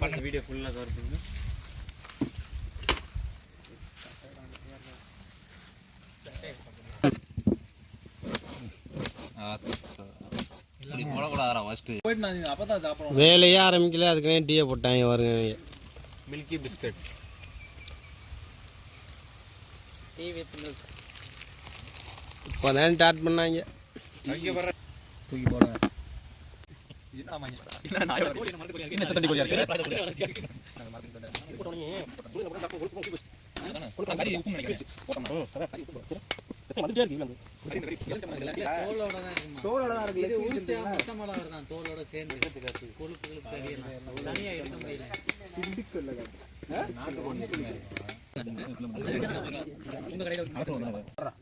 பண்ண வீடியோ ஃபுல்லாக கவர் இப்படி போடக்கூடாதா ஃபஸ்ட்டு போயிட்டு நான் அப்போ தான் சாப்பிடுவோம் வேலையே ஆரம்பிக்கல அதுக்குனே டீயை போட்டாங்க இவங்க. மில்கி பிஸ்கட் இப்போதான் ஸ்டார்ட் பண்ணாங்க தூக்கி போடுங்க என்ன மஞ்சள் என்ன தண்ணி கோழியா இருக்கு தோலோட தான் தோலோட சேர்ந்து கொழுப்பு தனியா எடுக்க முடியல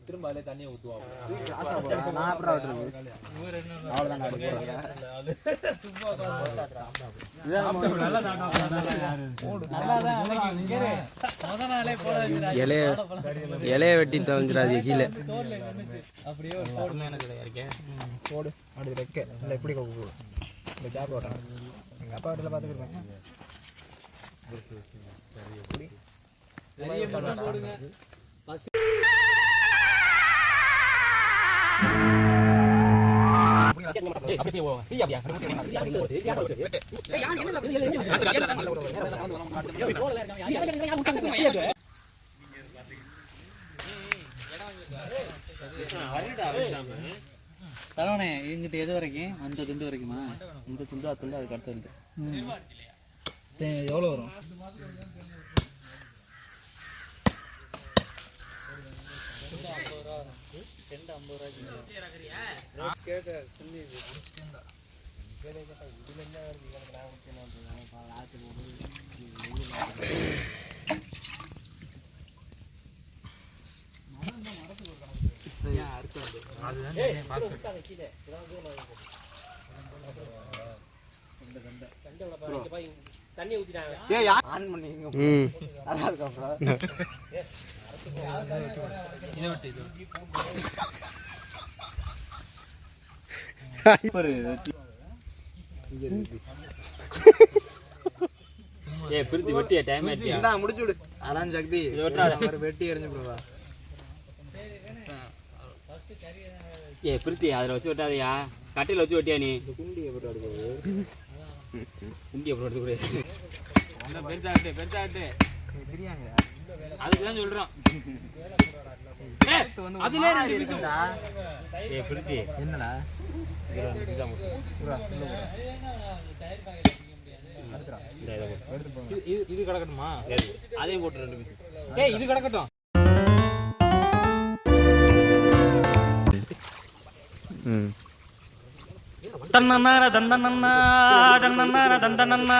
திரும்ப அதிலே தண்ணியை நான் அப்புறம் விட்டுருக்கு இலைய வெட்டி தவஞ்சிடாது கீழே. அப்படியே ஒரு போடு போடு வைக்க இல்லை எப்படி கொக்கு இந்த ஜாப் ஓட்டுறேன் எங்கள் அப்பா வீட்டில் பார்த்துக்கிருப்பேன் போடுங்க சரவணே இங்கிட்ட எது வரைக்கும்? அந்த துண்டு வரைக்குமா? இந்த துண்டு அது துண்டு அதுக்கு அடுத்து எவ்வளோ வரும்? கிலோ ஐம்பது ரூபா வரும் ரெண்டு ஐம்பது ரூபாய்க்கு கேட்ட சின்ன இது இதில் என்ன வருது இதில் நான் ஊற்றினேன் ஆற்று போகுது கீழே ஆன் பண்ணிங்க ம். நல்லா இருக்கும் அப்புறம் ஏ பிரித்து வெட்டியா? டைம் ஆயிடுச்சியா இந்தா முடிச்சு விடு. அதான் சக்தி. இதை வெட்டாத. ஒரு வெட்டி எரிஞ்சு விடுவா. ஏ பிரித்தி அதில் வச்சு வெட்டாதயா? கட்டையில் வச்சு வெட்டியா நீ? குண்டியை போட்டு அடுப்பது குண்டி அப்புறம் எடுத்து கொடு பெருசாட்டு பெருசாட்டு. பிரியாணிடா அதுக்கு தான் சொல்கிறோம் அதுலேயே ரெண்டு இருக்குடா ஏ பிரித்தி. என்னடா? இதை கிடக்கட்டுமா? அதையும் போட்டு ரெண்டு பீஸ் இது கிடக்கட்டும். ம். തന്നന്നാര തന്നന്നാ തന്നന്നാര തന്തനന്നാ